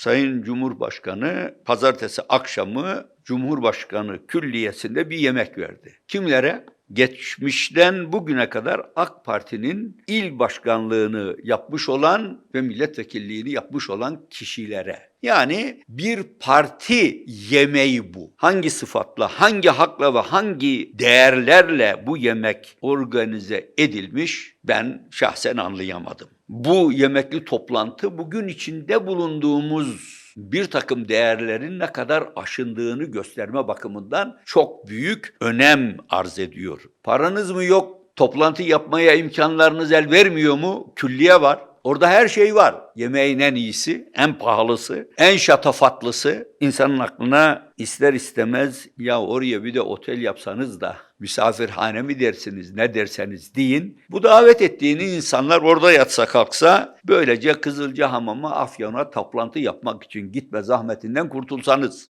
Sayın Cumhurbaşkanı pazartesi akşamı Cumhurbaşkanı külliyesinde bir yemek verdi. Kimlere? Geçmişten bugüne kadar AK Parti'nin il başkanlığını yapmış olan ve milletvekilliğini yapmış olan kişilere. Yani bir parti yemeği bu. Hangi sıfatla, hangi hakla ve hangi değerlerle bu yemek organize edilmiş ben şahsen anlayamadım. Bu yemekli toplantı bugün içinde bulunduğumuz bir takım değerlerin ne kadar aşındığını gösterme bakımından çok büyük önem arz ediyor. Paranız mı yok? Toplantı yapmaya imkanlarınız el vermiyor mu? Külliye var. Orada her şey var. Yemeğin en iyisi, en pahalısı, en şatafatlısı. İnsanın aklına ister istemez ya oraya bir de otel yapsanız da misafirhane mi dersiniz ne derseniz deyin. Bu davet ettiğini insanlar orada yatsa kalksa böylece Kızılcahamam'a Afyon'a toplantı yapmak için gitme zahmetinden kurtulsanız.